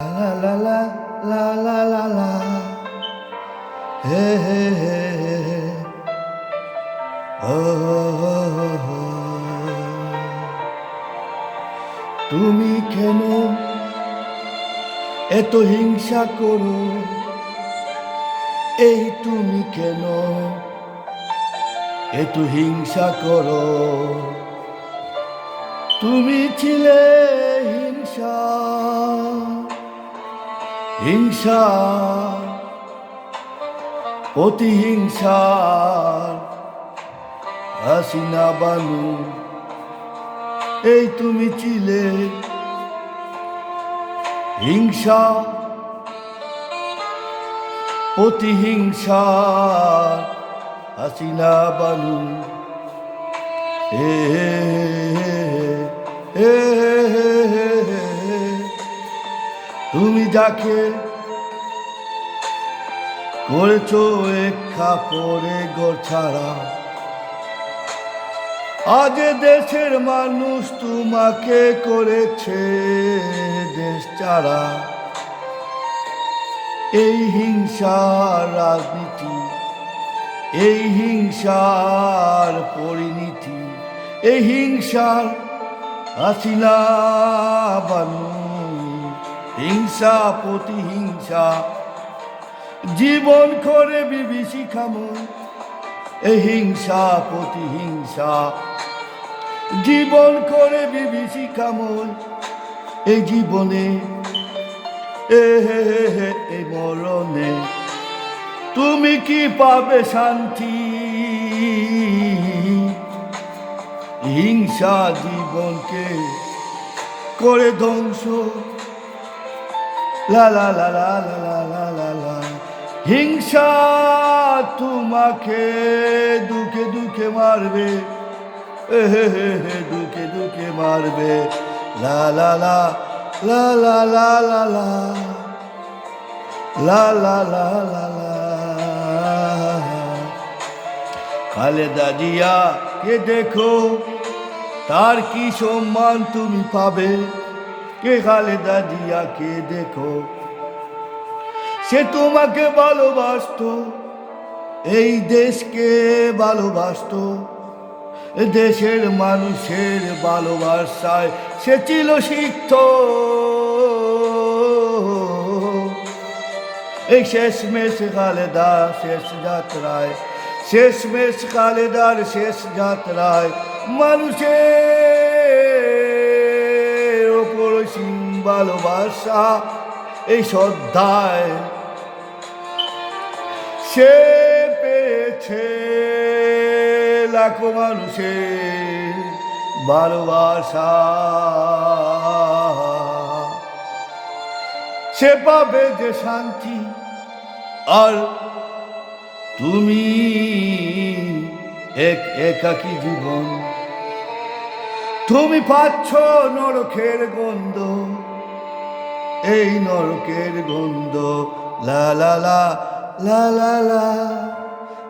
La la la la la la la হো। তুমি কেন এত হিংসা করো এই তুমি কেন এত হিংসা করো তুমি ছিলে হিংসা প্রতিহিংসার হাসিনা বানু এই তুমি ছিলে হিংসা প্রতিহিংসা হাসিনা বানু হে যাকে করেছ এক কাপড়ে গোছাড়া আজ দেশের মানুষ তোমাকে করেছে দেশ ছাড়া। এই হিংসার রাজনীতি, এই হিংসার পরিণীতি, এই হিংসার হাসিনা বানু হিংসা, প্রতিহিংসা। জীবন করে বিভীষিকাময় এই হিংসা, প্রতিহিংসা। জীবন করে বিভীষিকাময় এই জীবনে, এ হে হে হে এই মরণে। তুমি কি পাবে শান্তি? হিংসা জীবনকে করে ধ্বংস লা লা লা লা লা লা লা লা লা হিংসা তোমাকে দুঃখে দুঃখে মারবে দুঃখে দুঃখে মারবে লা লা লা লা লা লা লা লা লা লা লা লা লা খালেদা জিয়া কে দেখো তার কি সম্মান তুমি পাবে কে খালেদা জিয়া কে দেখো? সে তোমাকে ভালোবাসতো, এই দেশকে ভালোবাসতো, দেশের মানুষের ভালোবাসায় সে ছিল সিক্ত। এই শেষমেশ খালেদা শেষ যাত্রায়, শেষমেশ খালেদার শেষ যাত্রায় মানুষের ওপর ভালোবাসা এই শ্রদ্ধায় সে পেয়েছে লাখো মানুষের ভালোবাসা। সে পাবে যে শান্তি, আর তুমি এক একাকী জীবন তুমি পাচ্ছ নরকের গন্ধ এই নরকের গন্ধ লা লা লা লা লা লা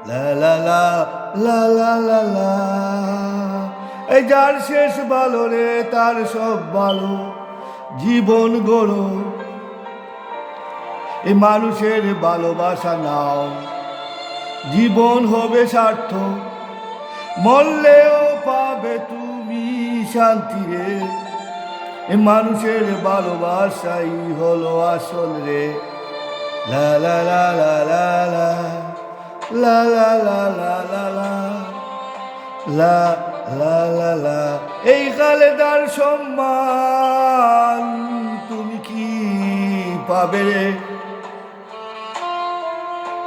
লা লা লা লা লা লা এই যার শেষ ভালো রে তার সব ভালো জীবন গড়ো এই মানুষের ভালোবাসা নাও জীবন হবে স্বার্থ মরলেও পাবে তুমি শান্তি রে এ মানুষের ভালোবাসাই হলো আসল রে লা লা লা লা লা লা লা লা লা লা লা লা লা লা লা এই খালেদার সম্মান তুমি কি পাবে রে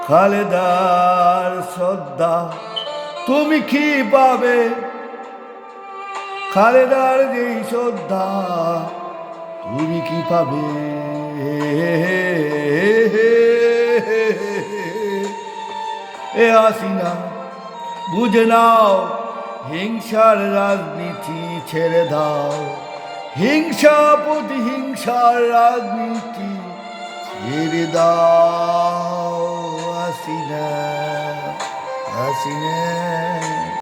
খালেদার শ্রদ্ধা তুমি কি পাবে খালেদার যেই শ্রদ্ধা, তুমি কি পাবে? এ আসিনা বুঝে নাও, হিংসার রাজনীতি ছেড়ে দাও। হিংসা প্রতিহিংসার রাজনীতি ছেড়ে দাও আসিনা আসিনা